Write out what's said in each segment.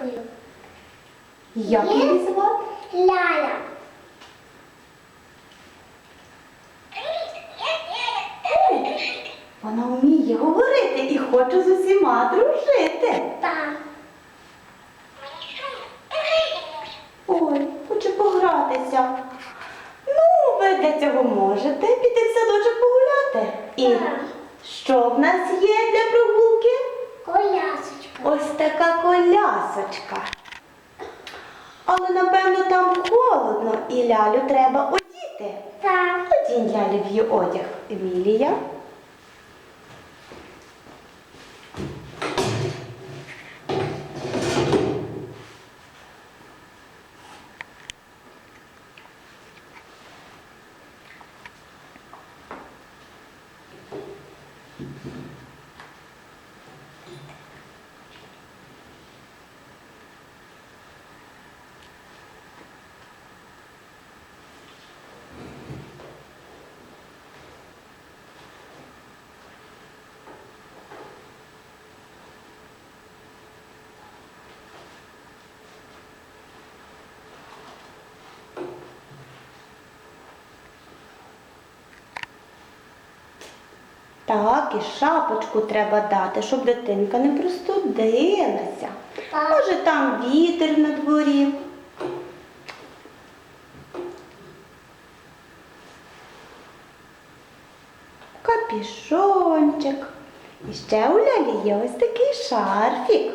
лялечкою. Як її звати? Ляля. Вона вміє говорити і хоче з усіма дружити. Так. Ой, хоче погратися. Ну, ви для цього можете піти в садочок погуляти. І що в нас є для прогулки? Така колясочка. Але напевно там холодно і лялю треба одіти. Так. Одінь лялі в її одяг. Емілія. Так, і шапочку треба дати, щоб дитинка не простудилася. Може, там вітер на дворі. Капішончик. І ще у лялі є ось такий шарфік.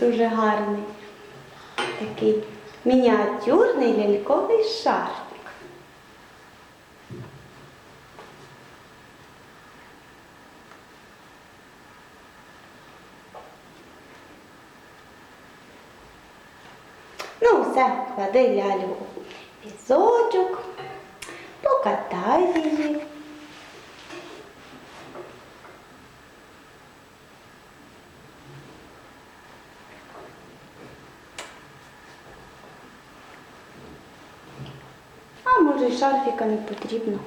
Дуже гарний. Такий мініатюрний ляльковий шарфік. Ну, все, клади лялю у візочок, покатай її. А може й шарфіка не потрібно.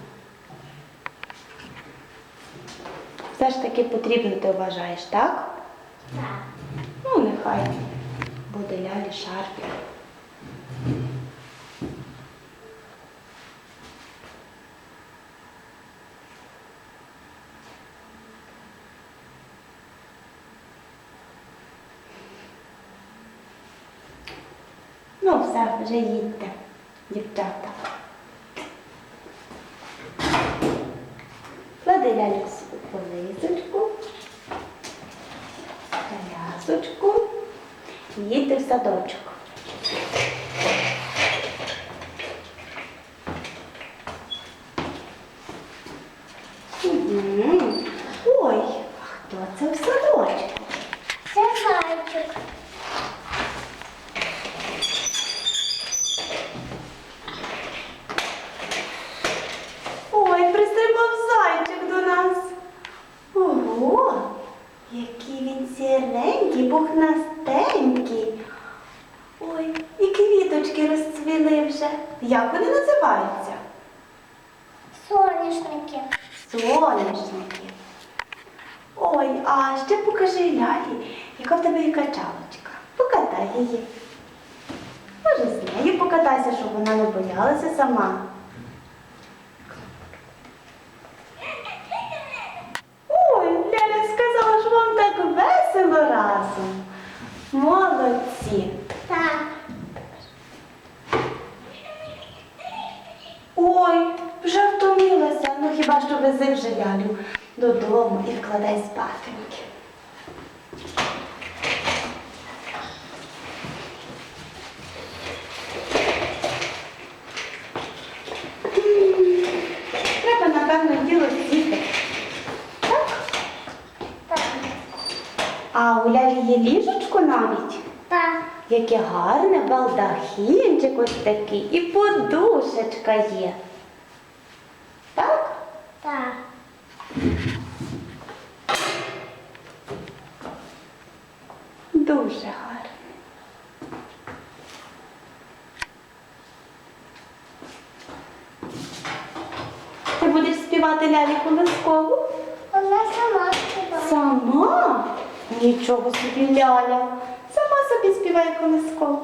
Все ж таки потрібно, ти вважаєш, так? Так. Ну, нехай буде лялі шарфік. Ну, все, вже їдьте, дівчата. Клади свою полисочку, колясочку, їдьте в садочок. Мгм. Він сіренький. Ой, і квіточки розцвіли вже. Як вони називаються? Соняшники. Соняшники. Ой, а ще покажи лялі, яка в тебе є качалочка. Покатай її. Може, з нею покатайся, щоб вона не боялася сама. Ой, Ляля сказала, що вам так весело разом. Молодці. Так. Ой, вже втомилася. Ну хіба що вези вже лялю додому і вкладай спатеньки. Треба, напевно, діло сіти. Так? Так. А у лялі є ліжечко навіть. Так. Яке гарне балдахінчик ось такий і подушечка є. Так? Так. Дуже гарно. Ти будеш співати лялі колискову? Вона сама співає. сама нічого собі ляля. Сама собі співає колискову.